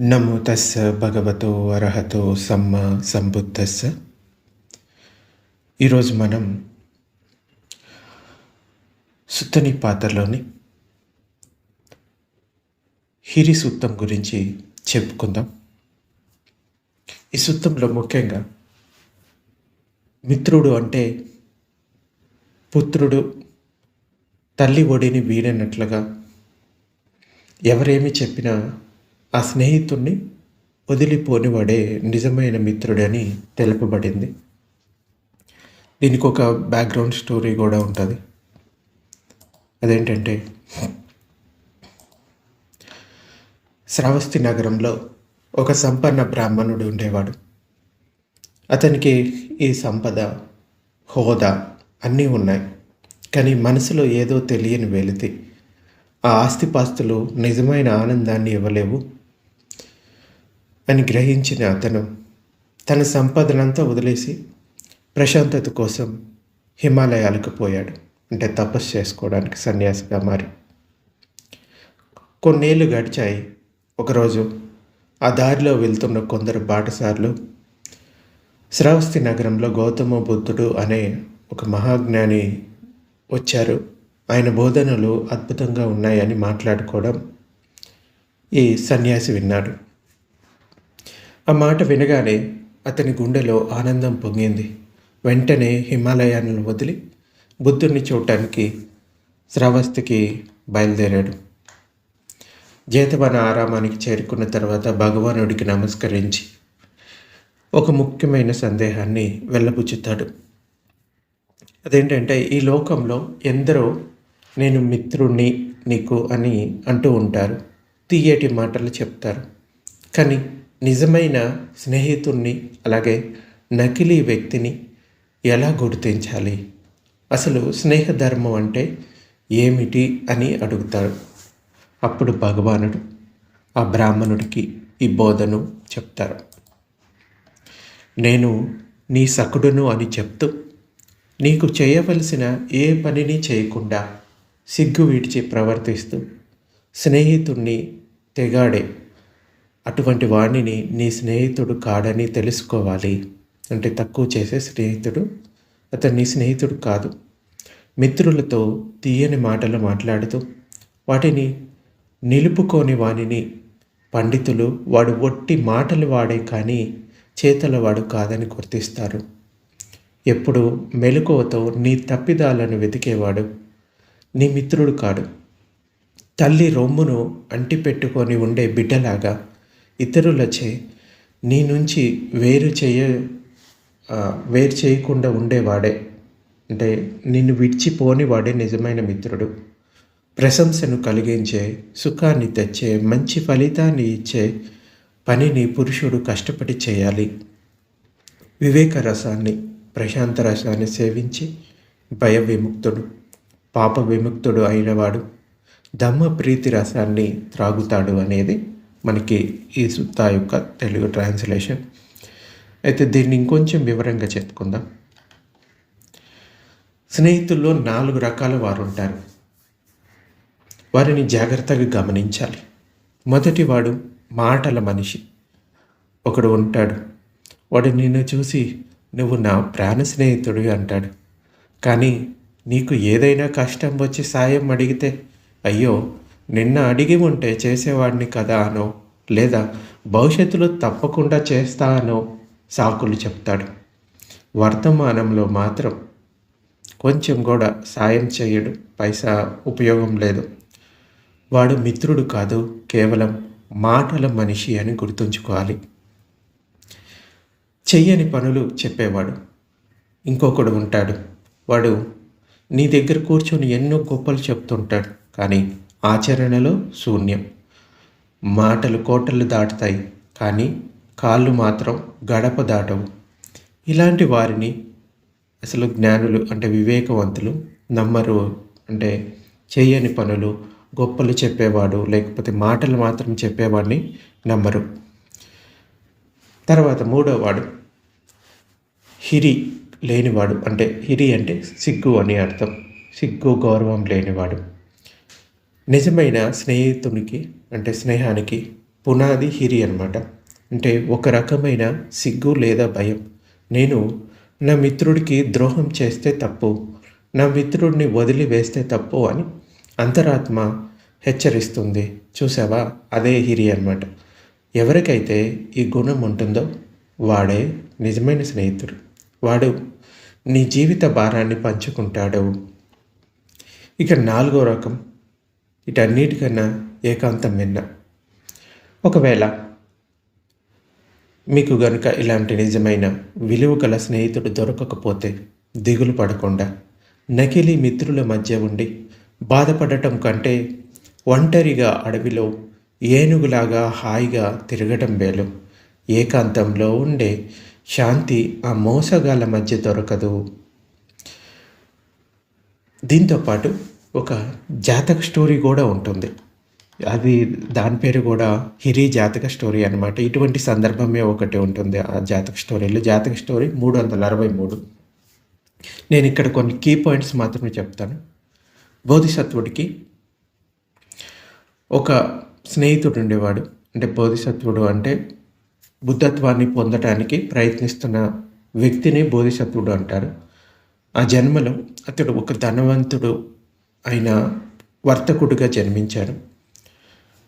నమో తస్స భగవతో అర్హతో సమ్మ సంబుద్ధస్స. ఈరోజు మనం సుత్తని పాత్రలోని హిరి సూత్తం గురించి చెప్పుకుందాం. ఈ సూత్రంలో ముఖ్యంగా మిత్రుడు అంటే పుత్రుడు తల్లి ఒడిని వీడినట్లుగా ఎవరేమి చెప్పినా ఆ స్నేహితుణ్ణి వదిలిపోనివాడే నిజమైన మిత్రుడని తెలుపబడింది. దీనికి ఒక బ్యాక్గ్రౌండ్ స్టోరీ కూడా ఉంటుంది. అదేంటంటే శ్రావస్తి నగరంలో ఒక సంపన్న బ్రాహ్మణుడు ఉండేవాడు. అతనికి ఈ సంపద హోదా అన్నీ ఉన్నాయి. కానీ మనసులో ఏదో తెలియని వెలితి. ఆ ఆస్తిపాస్తులు నిజమైన ఆనందాన్ని ఇవ్వలేవు. అని గ్రహించిన అతను తన సంపదనంతా వదిలేసి ప్రశాంతత కోసం హిమాలయాలకు పోయాడు. అంటే తపస్సు చేసుకోవడానికి సన్యాసిగా మారి. కొన్నేళ్ళు గడిచాయి. ఒకరోజు ఆ దారిలో వెళ్తున్న కొందరు బాటసార్లు శ్రావస్తి నగరంలో గౌతమ బుద్ధుడు అనే ఒక మహాజ్ఞాని వచ్చారు. ఆయన బోధనలు అద్భుతంగా ఉన్నాయని మాట్లాడుకోవడం ఈ సన్యాసి విన్నాడు. ఆ మాట వినగానే అతని గుండెలో ఆనందం పొంగింది. వెంటనే హిమాలయాలను వదిలి బుద్ధుడిని చూడటానికి శ్రావస్తికి బయలుదేరాడు. జేతవన ఆరామానికి చేరుకున్న తర్వాత భగవానుడికి నమస్కరించి ఒక ముఖ్యమైన సందేహాన్ని వెళ్ళబుచ్చుతాడు. అదేంటంటే ఈ లోకంలో ఎందరో నేను మిత్రుణ్ణి నీకు అని అంటూ ఉంటారు. తీయటి మాటలు చెప్తారు. కానీ నిజమైన స్నేహితుణ్ణి అలాగే నకిలీ వ్యక్తిని ఎలా గుర్తించాలి? అసలు స్నేహధర్మం అంటే ఏమిటి అని అడుగుతారు. అప్పుడు భగవానుడు ఆ బ్రాహ్మణుడికి ఈ బోధను చెప్తారు. నేను నీ సకుడును అని చెప్తూ నీకు చేయవలసిన ఏ పనిని చేయకుండా సిగ్గు విడిచి ప్రవర్తిస్తూ స్నేహితుణ్ణి తెగాడే అటువంటి వాణిని నీ స్నేహితుడు కాడని తెలుసుకోవాలి. అంటే తక్కువ చేసే స్నేహితుడు అతను నీ స్నేహితుడు కాదు. మిత్రులతో తీయని మాటలు మాట్లాడుతూ వాటిని నిలుపుకోని వానిని పండితులు వాడు ఒట్టి మాటలు వాడే కానీ చేతల వాడు కాదని గుర్తిస్తారు. ఎప్పుడు మెలకువతో నీ తప్పిదాలను వెతికేవాడు నీ మిత్రుడు కాడు. తల్లి రొమ్మును అంటిపెట్టుకొని ఉండే బిడ్డలాగా ఇతరులచే నీ నుంచి వేరు చేయ వేరు చేయకుండా ఉండేవాడే. అంటే నిన్ను విడిచిపోని వాడే నిజమైన మిత్రుడు. ప్రశంసను కలిగించే సుఖాన్ని తెచ్చే మంచి ఫలితాన్ని ఇచ్చే పనిని పురుషుడు కష్టపడి చేయాలి. వివేక రసాన్ని ప్రశాంత రసాన్ని సేవించి భయ విముక్తుడు పాప విముక్తుడు అయినవాడు దమ్మ ప్రీతి రసాన్ని త్రాగుతాడు అనేది మనకి ఈ సుత్తా యొక్క తెలుగు ట్రాన్స్లేషన్ అయితే దీన్ని ఇంకొంచెం వివరంగా చెప్పుకుందాం. స్నేహితుల్లో నాలుగు రకాల వారు ఉంటారు. వారిని జాగ్రత్తగా గమనించాలి. మొదటివాడు మాటల మనిషి. ఒకడు ఉంటాడు. వాడు నిన్ను చూసి నువ్వు నా ప్రాణ స్నేహితుడు అంటాడు. కానీ నీకు ఏదైనా కష్టం వచ్చి సాయం అడిగితే అయ్యో నిన్న అడిగి ఉంటే చేసేవాడిని కదా అనో లేదా భవిష్యత్తులో తప్పకుండా చేస్తా అనో సాకులు చెప్తాడు. వర్తమానంలో మాత్రం కొంచెం కూడా సాయం చేయడు పైసా ఉపయోగం లేదు. వాడు మిత్రుడు కాదు కేవలం మాటల మనిషి అని గుర్తుంచుకోవాలి. చెయ్యని పనులు చెప్పేవాడు. ఇంకొకడు ఉంటాడు. వాడు నీ దగ్గర కూర్చొని ఎన్నో గొప్పలు చెప్తుంటాడు. కానీ ఆచరణలో శూన్యం. మాటలు కోటలు దాటుతాయి కానీ కాళ్ళు మాత్రం గడప దాటవు. ఇలాంటి వారిని అసలు జ్ఞానులు అంటే వివేకవంతులు నమ్మరు అంటే చేయని పనులు గొప్పలు చెప్పేవాడు లేకపోతే మాటలు మాత్రం చెప్పేవాడిని నమ్మరు. తర్వాత మూడోవాడు హిరి లేనివాడు అంటే హిరి అంటే సిగ్గు అని అర్థం. సిగ్గు గౌరవం లేనివాడు. నిజమైన స్నేహితునికి అంటే స్నేహానికి పునాది హిరి అనమాట అంటే ఒక రకమైన సిగ్గు లేదా భయం. నేను నా మిత్రుడికి ద్రోహం చేస్తే తప్పు నా మిత్రుడిని వదిలి వేస్తే తప్పు అని అంతరాత్మ హెచ్చరిస్తుంది. చూసావా? అదే హిరి అనమాట ఎవరికైతే ఈ గుణం ఉంటుందో వాడే నిజమైన స్నేహితుడు. వాడు నీ జీవిత భారాన్ని పంచుకుంటాడు. ఇక నాలుగో రకం. వీటన్నిటికన్నా ఏకాంతం విన్న ఒకవేళ మీకు గనుక ఇలాంటి నిజమైన విలువ గల స్నేహితుడు దొరకకపోతే దిగులు పడకుండా నకిలీ మిత్రుల మధ్య ఉండి బాధపడటం కంటే ఒంటరిగా అడవిలో ఏనుగులాగా హాయిగా తిరగటం వేలు ఏకాంతంలో ఉండే శాంతి ఆ మోసగాళ్ళ మధ్య దొరకదు. దీంతోపాటు ఒక జాతక స్టోరీ కూడా ఉంటుంది. అది దాని పేరు కూడా హిరి జాతక స్టోరీ అనమాట ఇటువంటి సందర్భమే ఒకటి ఉంటుంది ఆ జాతక స్టోరీలో. జాతక స్టోరీ మూడు వందల అరవై మూడు. నేను ఇక్కడ కొన్ని కీ పాయింట్స్ మాత్రమే చెప్తాను. బోధిసత్వుడికి ఒక స్నేహితుడు ఉండేవాడు. అంటే బోధిసత్వుడు అంటే బుద్ధత్వాన్ని పొందటానికి ప్రయత్నిస్తున్న వ్యక్తిని బోధిసత్వుడు అంటారు. ఆ జన్మలో అతడు ఒక ధనవంతుడు ఆయన వర్తకుడుగా జన్మించాడు.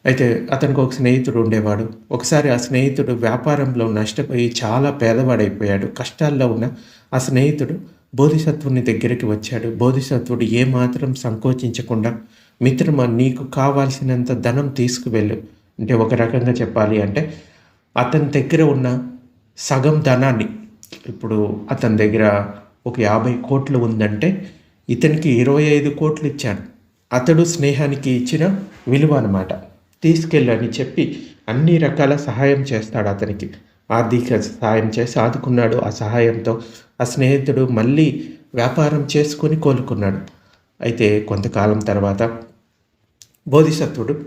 అయితే అతనికి ఒక స్నేహితుడు ఉండేవాడు. ఒకసారి ఆ స్నేహితుడు వ్యాపారంలో నష్టపోయి చాలా పేదవాడైపోయాడు. కష్టాల్లో ఉన్న ఆ స్నేహితుడు బోధిసత్వుని దగ్గరికి వచ్చాడు. బోధిసత్వుడు ఏమాత్రం సంకోచించకుండా మిత్రమా నీకు కావాల్సినంత ధనం తీసుకువెళ్ళు. అంటే ఒక రకంగా చెప్పాలి అంటే అతని దగ్గర ఉన్న సగం ధనాన్ని ఇప్పుడు అతని దగ్గర ఒక యాభై కోట్లు ఉందంటే ఇతనికి ఇరవై ఐదు కోట్లు ఇచ్చాడు. అతడు స్నేహానికి ఇచ్చిన విలువ అనమాట తీసుకెళ్ళని చెప్పి అన్ని రకాల సహాయం చేస్తాడు అతనికి. ఆర్థిక సహాయం చేసి ఆదుకున్నాడు. ఆ సహాయంతో ఆ స్నేహితుడు మళ్ళీ వ్యాపారం చేసుకొని కోలుకున్నాడు. అయితే కొంతకాలం తర్వాత బోధిసత్వుడు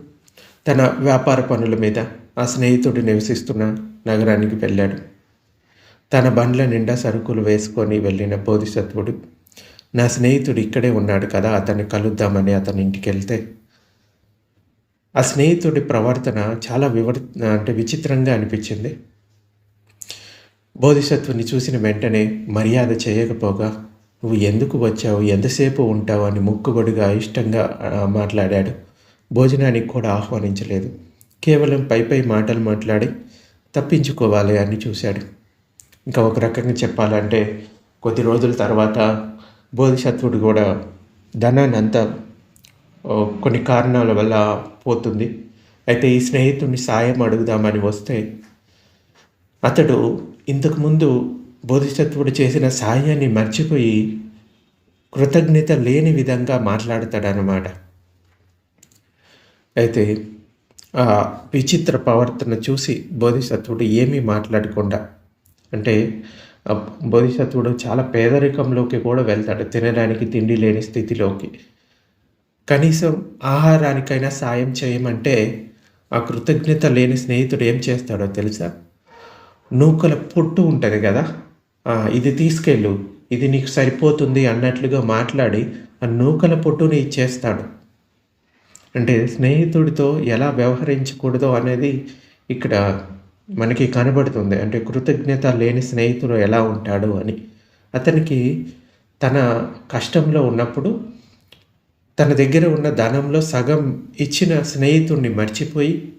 తన వ్యాపార పనుల మీద ఆ స్నేహితుడు నివసిస్తున్న నగరానికి వెళ్ళాడు. తన బండ్ల నిండా సరుకులు వేసుకొని వెళ్ళిన బోధిసత్వుడు నా స్నేహితుడు ఇక్కడే ఉన్నాడు కదా అతన్ని కలుద్దామని అతని ఇంటికి వెళ్తే. ఆ స్నేహితుడి ప్రవర్తన చాలా వివరి అంటే విచిత్రంగా అనిపించింది. బోధిసత్వుని చూసిన వెంటనే మర్యాద చేయకపోగా నువ్వు ఎందుకు వచ్చావు? ఎంతసేపు ఉంటావు? అని ముక్కుబడిగా ఇష్టంగా మాట్లాడాడు. భోజనానికి కూడా ఆహ్వానించలేదు. కేవలం పై పై మాటలు మాట్లాడి తప్పించుకోవాలి అని చూశాడు. ఇంకా ఒక రకంగా చెప్పాలంటే కొద్ది రోజుల తర్వాత బోధిసత్వుడు కూడా ధనాన్ని అంతా కొన్ని కారణాల వల్ల పోతుంది. అయితే ఈ స్నేహితుడిని సాయం అడుగుదామని వస్తే అతడు ఇంతకుముందు బోధిసత్వుడు చేసిన సాయాన్ని మర్చిపోయి కృతజ్ఞత లేని విధంగా మాట్లాడతాడనమాట అయితే ఆ విచిత్ర ప్రవర్తన చూసి బోధిసత్వుడు ఏమీ మాట్లాడకుండా అంటే బోధిసత్వుడు చాలా పేదరికంలోకి కూడా వెళ్తాడు తినడానికి తిండి లేని స్థితిలోకి. కనీసం ఆహారానికైనా సాయం చేయమంటే ఆ కృతజ్ఞత లేని స్నేహితుడు ఏం చేస్తాడో తెలుసా? నూకల పొట్టు ఉంటుంది కదా? ఇది తీసుకెళ్ళు ఇది నీకు సరిపోతుంది అన్నట్లుగా మాట్లాడి ఆ నూకల పొట్టుని ఇచ్చేస్తాడు. అంటే స్నేహితుడితో ఎలా వ్యవహరించకూడదో అనేది ఇక్కడ మనకి కనబడుతుంది. అంటే కృతజ్ఞత లేని స్నేహితుడు ఎలా ఉంటాడు అని. అతనికి తన కష్టంలో ఉన్నప్పుడు తన దగ్గర ఉన్న ధనంలో సగం ఇచ్చిన స్నేహితుడిని మర్చిపోయి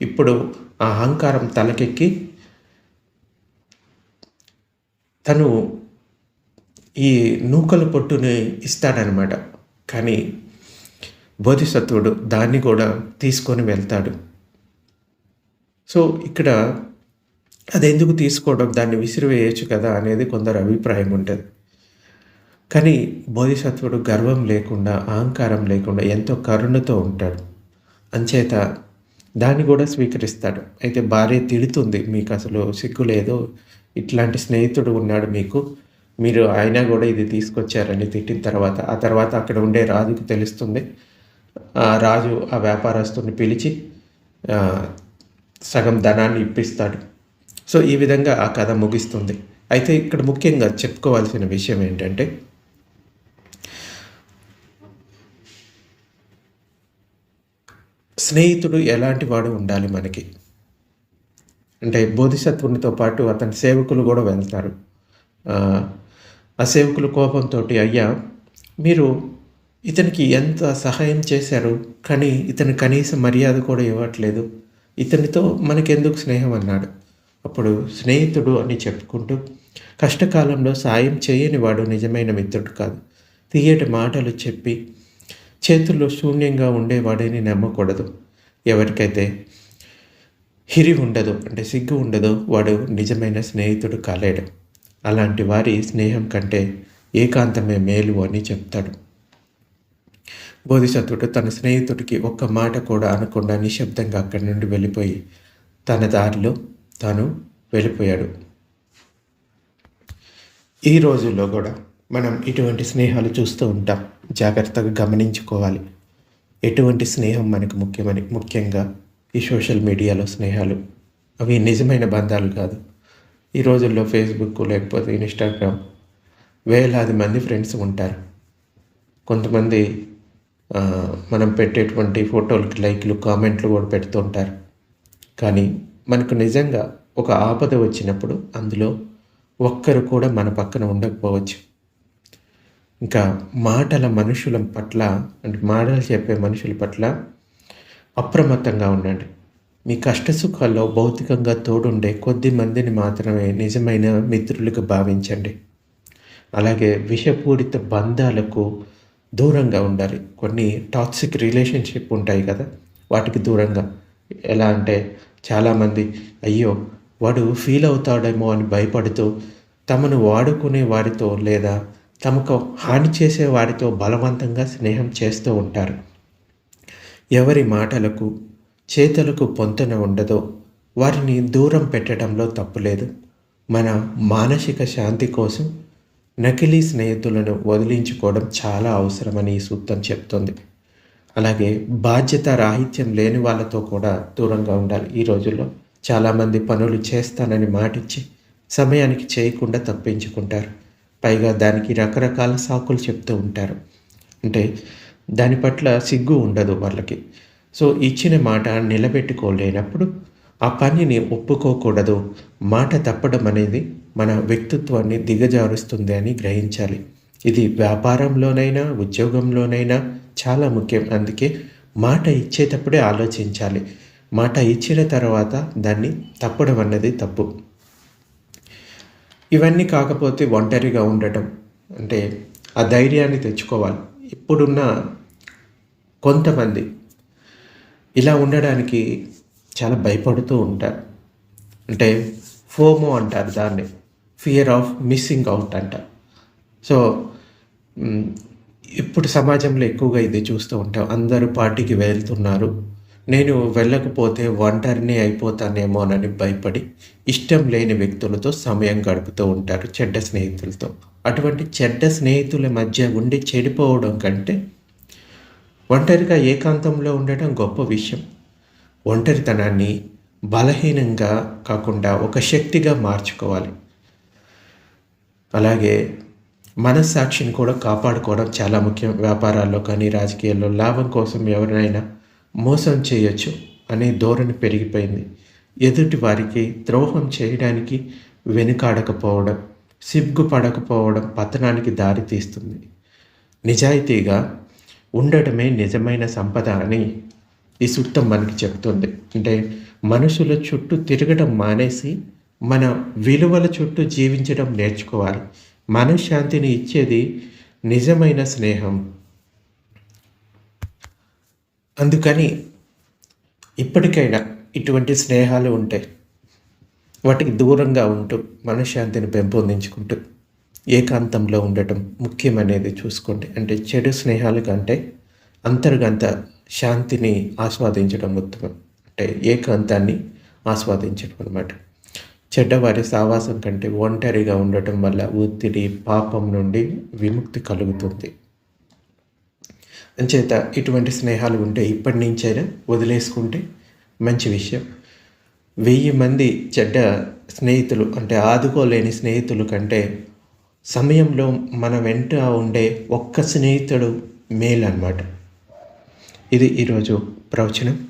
ఇప్పుడు ఆ అహంకారం తలకెక్కి తను ఈ నూకల పొట్టుని ఇస్తాడనమాట. కానీ బోధిసత్వుడు దాన్ని కూడా తీసుకొని వెళ్తాడు. సో ఇక్కడ అది ఎందుకు తీసుకోవడం దాన్ని విసిరివేయచ్చు కదా అనేది కొందరు అభిప్రాయం ఉంటుంది. కానీ బోధిసత్వుడు గర్వం లేకుండా అహంకారం లేకుండా ఎంతో కరుణతో ఉంటాడు. అంచేత దాన్ని కూడా స్వీకరిస్తాడు. అయితే భార్య తిడుతుంది మీకు అసలు సిగ్గు లేదు ఇట్లాంటి స్నేహితుడు ఉన్నాడు మీకు మీరు ఆయన కూడా ఇది తీసుకొచ్చారని తిట్టిన తర్వాత ఆ తర్వాత అక్కడ ఉండే రాజుకు తెలుస్తుంది. రాజు ఆ వ్యాపారస్తుని పిలిచి సగం ధనాన్ని ఇప్పిస్తాడు. సో ఈ విధంగా ఆ కథ ముగిస్తుంది. అయితే ఇక్కడ ముఖ్యంగా చెప్పుకోవాల్సిన విషయం ఏంటంటే స్నేహితుడు ఎలాంటి వాడు ఉండాలి మనకి? అంటే బోధిసత్వునితో పాటు అతని సేవకులు కూడా వెళ్తారు. ఆ, సేవకులు కోపంతో అయ్యా మీరు ఇతనికి ఎంత సహాయం చేశారు? కానీ ఇతని కనీస మర్యాద కూడా ఇవ్వట్లేదు. ఇతనితో మనకెందుకు స్నేహం అన్నాడు. అప్పుడు స్నేహితుడు అని చెప్పుకుంటూ కష్టకాలంలో సాయం చేయని వాడు నిజమైన మిత్రుడు కాదు. తీయటి మాటలు చెప్పి చేతుల్లో శూన్యంగా ఉండేవాడిని నమ్మకూడదు. ఎవరికైతే హిరి ఉండదు అంటే సిగ్గు ఉండదో వాడు నిజమైన స్నేహితుడు కాలేడు. అలాంటి వారి స్నేహం కంటే ఏకాంతమే మేలు అని చెప్తాడు. బోధిసత్వుడు తన స్నేహితుడికి ఒక్క మాట కూడా అనకుండా నిశ్శబ్దంగా అక్కడి నుండి వెళ్ళిపోయి తన దారిలో తాను వెళ్ళిపోయాడు. ఈ రోజుల్లో కూడా మనం ఇటువంటి స్నేహాలు చూస్తూ ఉంటాం. జాగ్రత్తగా గమనించుకోవాలి. ఎటువంటి స్నేహం మనకు ముఖ్యమని? ముఖ్యంగా ఈ సోషల్ మీడియాలో స్నేహాలు. అవి నిజమైన బంధాలు కాదు. ఈ రోజుల్లో ఫేస్బుక్ లేకపోతే ఇన్స్టాగ్రామ్ వేలాది మంది ఫ్రెండ్స్ ఉంటారు. కొంతమంది మనం పెట్టేటువంటి ఫోటోలకి లైక్లు కామెంట్లు కూడా పెడుతుంటారు కానీ మనకు నిజంగా ఒక ఆపద వచ్చినప్పుడు అందులో ఒక్కరు కూడా మన పక్కన ఉండకపోవచ్చు. ఇంకా మాటల మనుషుల పట్ల అంటే మాటలు చెప్పే మనుషుల పట్ల అప్రమత్తంగా ఉండండి. మీ కష్ట సుఖాల్లో భౌతికంగా తోడుండే కొద్ది మందిని మాత్రమే నిజమైన మిత్రులుగా భావించండి. అలాగే విషపూరిత బంధాలకు దూరంగా ఉండాలి. కొన్ని టాక్సిక్ రిలేషన్షిప్ ఉంటాయి కదా వాటికి దూరంగా. ఎలా అంటే చాలామంది అయ్యో వాడు ఫీల్ అవుతాడేమో అని భయపడుతూ తమను వాడుకునే వారితో లేదా తమకు హాని చేసే వారితో బలవంతంగా స్నేహం చేస్తూ ఉంటారు. ఎవరి మాటలకు చేతలకు పొంతన ఉండదో వారిని దూరం పెట్టడంలో తప్పులేదు. మన మానసిక శాంతి కోసం నకిలీ స్నేహితులను వదిలించుకోవడం చాలా అవసరమని ఈ సూత్రం చెప్తుంది. అలాగే బాధ్యత రాహిత్యం లేని వాళ్ళతో కూడా దూరంగా ఉండాలి. ఈ రోజుల్లో చాలామంది పనులు చేస్తానని మాటిచ్చి సమయానికి చేయకుండా తప్పించుకుంటారు. పైగా దానికి రకరకాల సాకులు చెప్తూ ఉంటారు. అంటే దాని పట్ల సిగ్గు ఉండదు వాళ్ళకి. సో ఇచ్చిన మాట నిలబెట్టుకోలేనప్పుడు ఆ పనిని ఒప్పుకోకూడదు మాట తప్పడం అనేది మన వ్యక్తిత్వాన్ని దిగజారుస్తుంది అని గ్రహించాలి. ఇది వ్యాపారంలోనైనా ఉద్యోగంలోనైనా చాలా ముఖ్యం. అందుకే మాట ఇచ్చేటప్పుడే ఆలోచించాలి. మాట ఇచ్చిన తర్వాత దాన్ని తప్పడం అన్నది తప్పు. ఇవన్నీ కాకపోతే ఒంటరిగా ఉండటం అంటే ఆ ధైర్యాన్ని తెచ్చుకోవాలి. ఇప్పుడున్న కొంతమంది ఇలా ఉండడానికి చాలా భయపడుతూ ఉంటారు. అంటే ఫోమో అంటారు దాన్ని. ఫియర్ ఆఫ్ మిస్సింగ్ అవుట్ అంట. సో ఇప్పుడు సమాజంలో ఎక్కువగా ఇది చూస్తూ ఉంటాం. అందరూ పార్టీకి వెళ్తున్నారు. నేను వెళ్ళకపోతే ఒంటరిని అయిపోతానేమోనని భయపడి ఇష్టం లేని వ్యక్తులతో సమయం గడుపుతూ ఉంటారు చెడ్డ స్నేహితులతో. అటువంటి చెడ్డ స్నేహితుల మధ్య ఉండి చెడిపోవడం కంటే ఒంటరిగా ఏకాంతంలో ఉండడం గొప్ప విషయం. ఒంటరితనాన్ని బలహీనంగా కాకుండా ఒక శక్తిగా మార్చుకోవాలి. అలాగే మనస్సాక్షిని కూడా కాపాడుకోవడం చాలా ముఖ్యం. వ్యాపారాల్లో కానీ రాజకీయాల్లో లాభం కోసం ఎవరినైనా మోసం చేయొచ్చు అనే ధోరణి పెరిగిపోయింది. ఎదుటి వారికి ద్రోహం చేయడానికి వెనుకాడకపోవడం సిగ్గుపడకపోవడం పతనానికి దారి తీస్తుంది. నిజాయితీగా ఉండటమే నిజమైన సంపద అని ఈ సుత్తం మనకి చెప్తుంది. అంటే మనుషుల చుట్టూ తిరగడం మానేసి మన విలువల చుట్టూ జీవించడం నేర్చుకోవాలి. మనశ్శాంతిని ఇచ్చేది నిజమైన స్నేహం. అందుకని ఇప్పటికైనా ఇటువంటి స్నేహాలు ఉంటే వాటికి దూరంగా ఉంటూ మనశ్శాంతిని పెంపొందించుకుంటూ ఏకాంతంలో ఉండటం ముఖ్యమనేది చూసుకోండి. అంటే చెడు స్నేహాల కంటే అంతర్గంత శాంతిని ఆస్వాదించడం ఉత్తమం. అంటే ఏకాంతాన్ని ఆస్వాదించడం అనమాట చెడ్డవారి సావాసం కంటే ఒంటరిగా ఉండటం వల్ల ఒత్తిడి పాపం నుండి విముక్తి కలుగుతుంది. అంచేత ఇటువంటి స్నేహాలు ఉంటే ఇప్పటి నుంచైనా వదిలేసుకుంటే మంచి విషయం. వెయ్యి మంది చెడ్డ స్నేహితులు అంటే ఆదుకోలేని స్నేహితులు కంటే సమయంలో మన వెంట ఉండే ఒక్క స్నేహితుడు మేలు అన్నమాట ఇది ఈరోజు ప్రవచనం.